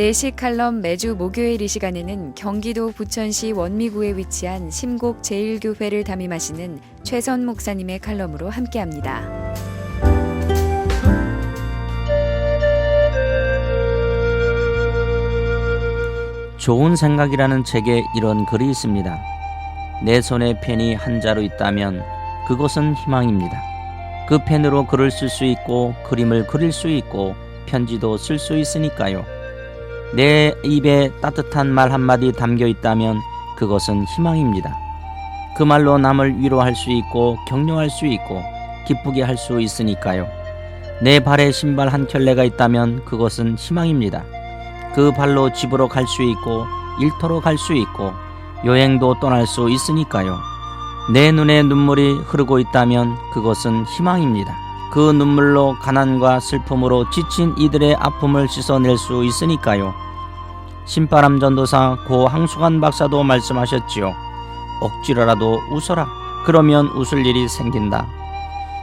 내시 칼럼 매주 목요일 이 시간에는 경기도 부천시 원미구에 위치한 심곡 제1교회를 담임하시는 최선 목사님의 칼럼으로 함께합니다. 좋은 생각이라는 책에 이런 글이 있습니다. 내 손에 펜이 한 자루 있다면 그것은 희망입니다. 그 펜으로 글을 쓸 수 있고 그림을 그릴 수 있고 편지도 쓸 수 있으니까요. 내 입에 따뜻한 말 한마디 담겨 있다면 그것은 희망입니다. 그 말로 남을 위로할 수 있고 격려할 수 있고 기쁘게 할 수 있으니까요. 내 발에 신발 한 켤레가 있다면 그것은 희망입니다. 그 발로 집으로 갈 수 있고 일터로 갈 수 있고 여행도 떠날 수 있으니까요. 내 눈에 눈물이 흐르고 있다면 그것은 희망입니다. 그 눈물로 가난과 슬픔으로 지친 이들의 아픔을 씻어낼 수 있으니까요. 신바람 전도사 고 항수관 박사도 말씀하셨지요. 억지로라도 웃어라. 그러면 웃을 일이 생긴다.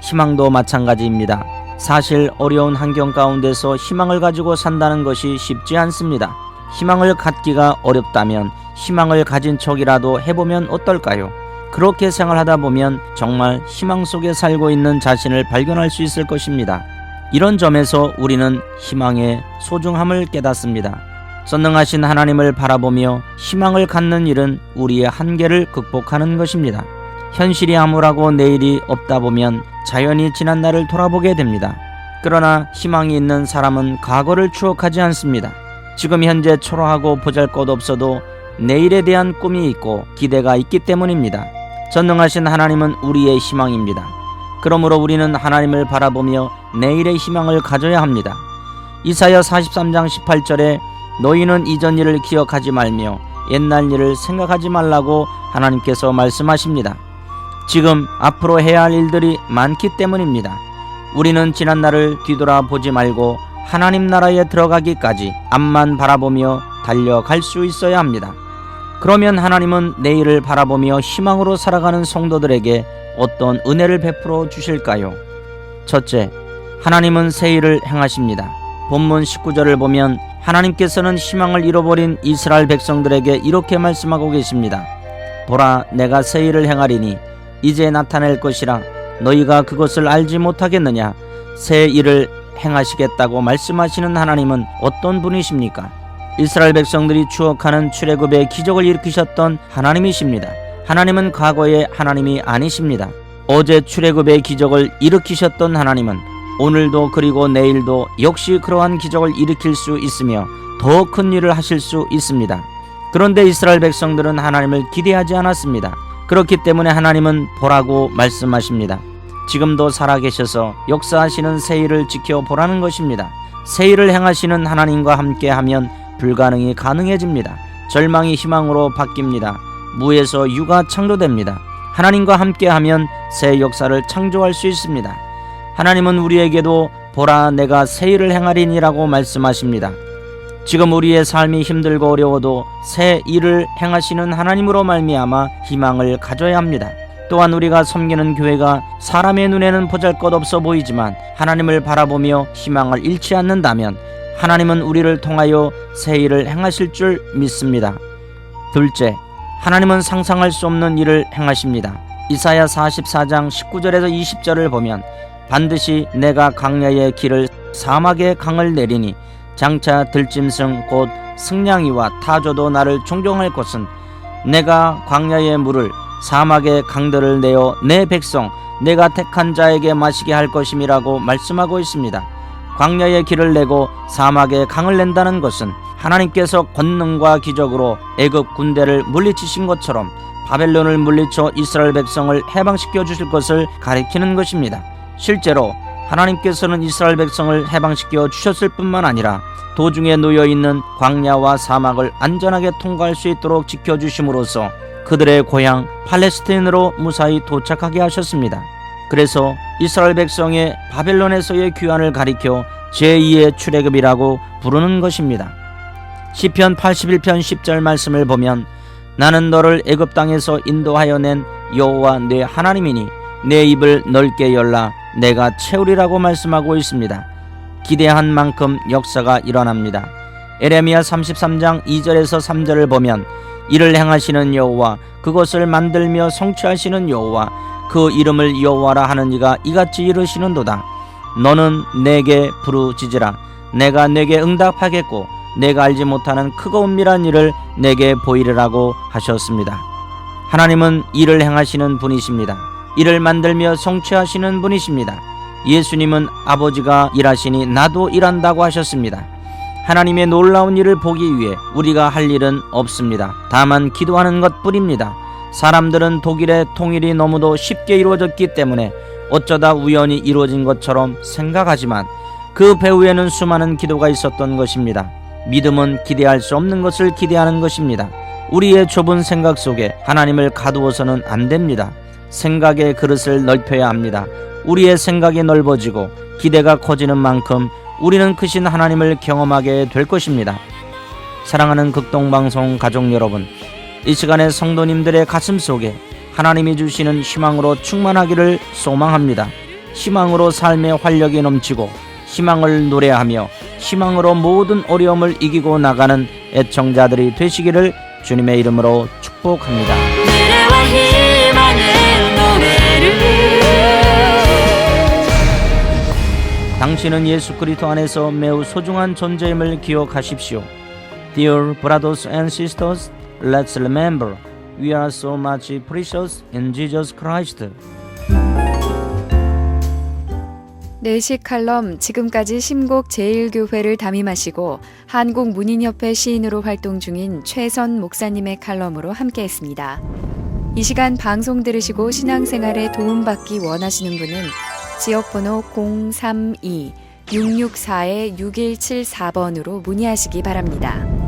희망도 마찬가지입니다. 사실 어려운 환경 가운데서 희망을 가지고 산다는 것이 쉽지 않습니다. 희망을 갖기가 어렵다면 희망을 가진 척이라도 해보면 어떨까요? 그렇게 생활하다 보면 정말 희망 속에 살고 있는 자신을 발견할 수 있을 것입니다. 이런 점에서 우리는 희망의 소중함을 깨닫습니다. 선능하신 하나님을 바라보며 희망을 갖는 일은 우리의 한계를 극복하는 것입니다. 현실이 암울하고 내일이 없다 보면 자연히 지난 날을 돌아보게 됩니다. 그러나 희망이 있는 사람은 과거를 추억하지 않습니다. 지금 현재 초라하고 보잘 것 없어도 내일에 대한 꿈이 있고 기대가 있기 때문입니다. 전능하신 하나님은 우리의 희망입니다. 그러므로 우리는 하나님을 바라보며 내일의 희망을 가져야 합니다. 이사야 43장 18절에 너희는 이전 일을 기억하지 말며 옛날 일을 생각하지 말라고 하나님께서 말씀하십니다. 지금 앞으로 해야 할 일들이 많기 때문입니다. 우리는 지난 날을 뒤돌아보지 말고 하나님 나라에 들어가기까지 앞만 바라보며 달려갈 수 있어야 합니다. 그러면 하나님은 내일을 바라보며 희망으로 살아가는 성도들에게 어떤 은혜를 베풀어 주실까요? 첫째, 하나님은 새 일을 행하십니다. 본문 19절을 보면 하나님께서는 희망을 잃어버린 이스라엘 백성들에게 이렇게 말씀하고 계십니다. 보라, 내가 새 일을 행하리니 이제 나타낼 것이라 너희가 그것을 알지 못하겠느냐? 새 일을 행하시겠다고 말씀하시는 하나님은 어떤 분이십니까? 이스라엘 백성들이 추억하는 출애굽의 기적을 일으키셨던 하나님이십니다. 하나님은 과거의 하나님이 아니십니다. 어제 출애굽의 기적을 일으키셨던 하나님은 오늘도 그리고 내일도 역시 그러한 기적을 일으킬 수 있으며 더 큰 일을 하실 수 있습니다. 그런데 이스라엘 백성들은 하나님을 기대하지 않았습니다. 그렇기 때문에 하나님은 보라고 말씀하십니다. 지금도 살아계셔서 역사하시는 새 일을 지켜보라는 것입니다. 새 일을 행하시는 하나님과 함께하면 불가능이 가능해집니다. 절망이 희망으로 바뀝니다. 무에서 유가 창조됩니다. 하나님과 함께하면 새 역사를 창조할 수 있습니다. 하나님은 우리에게도 보라 내가 새 일을 행하리니라고 말씀하십니다. 지금 우리의 삶이 힘들고 어려워도 새 일을 행하시는 하나님으로 말미암아 희망을 가져야 합니다. 또한 우리가 섬기는 교회가 사람의 눈에는 보잘것없어 보이지만 하나님을 바라보며 희망을 잃지 않는다면 하나님은 우리를 통하여 새 일을 행하실 줄 믿습니다. 둘째, 하나님은 상상할 수 없는 일을 행하십니다. 이사야 44장 19절에서 20절을 보면 반드시 내가 강야의 길을 사막의 강을 내리니 장차 들짐승 곧 승냥이와 타조도 나를 존경할 것은 내가 광야의 물을 사막의 강들을 내어 내 백성 내가 택한 자에게 마시게 할 것임이라고 말씀하고 있습니다. 광야의 길을 내고 사막의 강을 낸다는 것은 하나님께서 권능과 기적으로 애굽 군대를 물리치신 것처럼 바벨론을 물리쳐 이스라엘 백성을 해방시켜 주실 것을 가리키는 것입니다. 실제로 하나님께서는 이스라엘 백성을 해방시켜 주셨을 뿐만 아니라 도중에 놓여 있는 광야와 사막을 안전하게 통과할 수 있도록 지켜 주심으로써 그들의 고향 팔레스타인으로 무사히 도착하게 하셨습니다. 그래서 이스라엘 백성의 바벨론에서의 귀환을 가리켜 제2의 출애굽이라고 부르는 것입니다. 시편 81편 10절 말씀을 보면 나는 너를 애굽 땅에서 인도하여 낸 여호와 내 하나님이니 내 입을 넓게 열라 내가 채우리라고 말씀하고 있습니다. 기대한 만큼 역사가 일어납니다. 에레미야 33장 2절에서 3절을 보면 이를 행하시는 여호와 그것을 만들며 성취하시는 여호와 그 이름을 여호와라 하는 이가 이같이 이르시는도다 너는 내게 부르짖으라 내가 내게 응답하겠고 내가 알지 못하는 크고 은밀한 일을 내게 보이리라고 하셨습니다. 하나님은 일을 행하시는 분이십니다. 일을 만들며 성취하시는 분이십니다. 예수님은 아버지가 일하시니 나도 일한다고 하셨습니다. 하나님의 놀라운 일을 보기 위해 우리가 할 일은 없습니다. 다만 기도하는 것 뿐입니다. 사람들은 독일의 통일이 너무도 쉽게 이루어졌기 때문에 어쩌다 우연히 이루어진 것처럼 생각하지만 그 배후에는 수많은 기도가 있었던 것입니다. 믿음은 기대할 수 없는 것을 기대하는 것입니다. 우리의 좁은 생각 속에 하나님을 가두어서는 안 됩니다. 생각의 그릇을 넓혀야 합니다. 우리의 생각이 넓어지고 기대가 커지는 만큼 우리는 크신 하나님을 경험하게 될 것입니다. 사랑하는 극동방송 가족 여러분, 이 시간에 성도님들의 가슴 속에 하나님이 주시는 희망으로 충만하기를 소망합니다. 희망으로 삶의 활력이 넘치고 희망을 노래하며 희망으로 모든 어려움을 이기고 나가는 애청자들이 되시기를 주님의 이름으로 축복합니다. 당신은 예수 그리스도 안에서 매우 소중한 존재임을 기억하십시오. Dear brothers and sisters, let's remember we are so much precious in Jesus Christ. 내시 칼럼 지금까지 심곡 제1교회를 담임하시고 한국 문인협회 시인으로 활동 중인 최선 목사님의 칼럼으로 함께했습니다. 이 시간 방송 들으시고 신앙생활에 도움받기 원하시는 분은 지역번호 032-664-6174번으로 문의하시기 바랍니다.